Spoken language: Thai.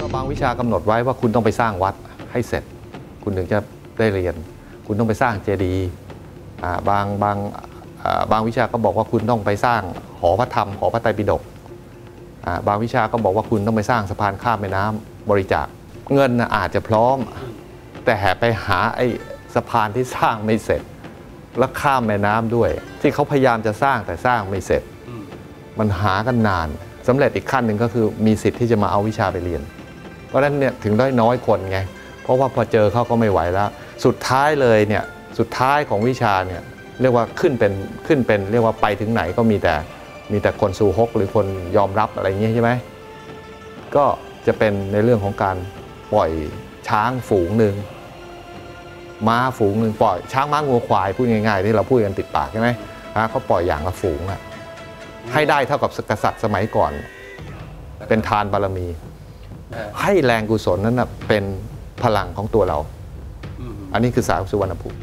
ก็บางวิชากำหนดไว้ว่าคุณต้องไปสร้างวัดให้เสร็จ คุณถึงจะได้เรียน คุณต้องไปสร้างเจดีย์บางบางบางวิชาก็บอกว่าคุณต้องไปสร้างหอพระธรรมหอพระไตรปิฎกบางวิชาก็บอกว่าคุณต้องไปสร้างสะพานข้ามแม่น้ำบริจาค เงินอาจจะพร้อม แต่แหไปหาไอ้สะพานที่สร้างไม่เสร็จ แล้วข้ามแม่น้ำด้วย ที่เขาพยายามจะสร้างแต่สร้างไม่เสร็จ มันหากันนาน สำเร็จอีกขั้นหนึ่งก็คือมีสิทธิ์ที่จะมาเอาวิชาไปเรียน เพราะฉะนั้นเนี่ยถึงได้น้อยคนไง เพราะว่าพอเจอเขาก็ไม่ไหวแล้ว สุดท้ายเลยเนี่ยสุดท้ายของวิชาเนี่ยเรียกว่าขึ้นเป็นขึ้นเป็นเรียกว่าไปถึงไหนก็มีแต่มีแต่คนสู่ฮกหรือคนยอมรับอะไรอย่างเงี้ยใช่ไหมก็จะเป็นในเรื่องของการปล่อยช้างฝูงหนึ่งม้าฝูงหนึ่งปล่อยช้างม้างัวควายพูดง่ายๆที่เราพูดกันติดปากใช่ไหมฮะเขาปล่อยอย่างละฝูงอะ ให้ได้เท่ากับกษัตริย์สมัยก่อน เป็นทานบารมี ให้แรงกุศลนั้นนะเป็นพลังของตัวเรา อันนี้คือสาวสุวรรณภูมิ